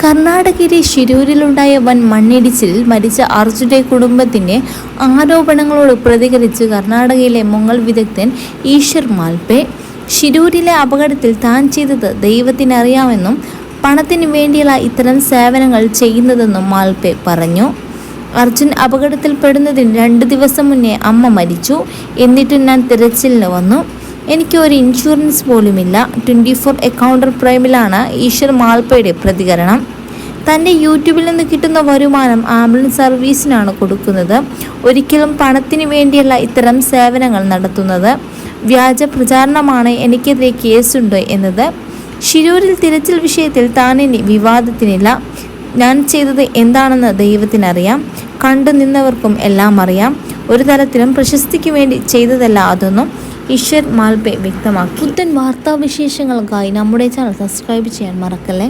കർണാടകയിലെ ശിരൂരിലുണ്ടായ വൻ മണ്ണിടിച്ചിൽ മരിച്ച അർജുന്റെ കുടുംബത്തിന്റെ ആരോപണങ്ങളോട് പ്രതികരിച്ച് കർണാടകയിലെ മുങ്ങൽ വിദഗ്ധൻ ഈശ്വർ മാൽപെ ശിരൂരിലെ അപകടത്തിൽ താൻ ചെയ്തത് ദൈവത്തിനറിയാമെന്നും പണത്തിന് വേണ്ടിയുള്ള ഇത്തരം സേവനങ്ങൾ ചെയ്യുന്നതെന്നും മാൽപെ പറഞ്ഞു. അർജുൻ അപകടത്തിൽപ്പെടുന്നതിന് രണ്ട് ദിവസം മുന്നേ അമ്മ മരിച്ചു. എന്നിട്ടും ഞാൻ തിരച്ചിലിന് വന്നു. എനിക്ക് ഒരു ഇൻഷുറൻസ് പോലുമില്ല. ട്വന്റി ഫോർ അക്കൗണ്ടർ പ്രൈമിലാണ് ഈശ്വർ മാൽപ്പയുടെ പ്രതികരണം. തന്റെ യൂട്യൂബിൽ നിന്ന് കിട്ടുന്ന വരുമാനം ആംബുലൻസ് സർവീസിനാണ് കൊടുക്കുന്നത്. ഒരിക്കലും പണത്തിന് വേണ്ടിയല്ല ഇത്തരം സേവനങ്ങൾ നടത്തുന്നത്. വ്യാജ പ്രചാരണമാണ് എനിക്കെതിരെ കേസുണ്ട് എന്നത്. ഷിരൂരിൽ തിരച്ചിൽ വിഷയത്തിൽ താൻ ഇനി വിവാദത്തിനില്ല. ഞാൻ ചെയ്തത് എന്താണെന്ന് ദൈവത്തിനറിയാം. കണ്ടു നിന്നവർക്കും എല്ലാം അറിയാം. ഒരു തരത്തിലും പ്രശസ്തിക്ക് വേണ്ടി ചെയ്തതല്ല അതൊന്നും. ഈശ്വർ മാൽപെ വ്യക്തമാക്കി. പുത്തൻ വാർത്താവിശേഷങ്ങൾക്കായി നമ്മുടെ ചാനൽ സബ്സ്ക്രൈബ് ചെയ്യാൻ മറക്കല്ലേ?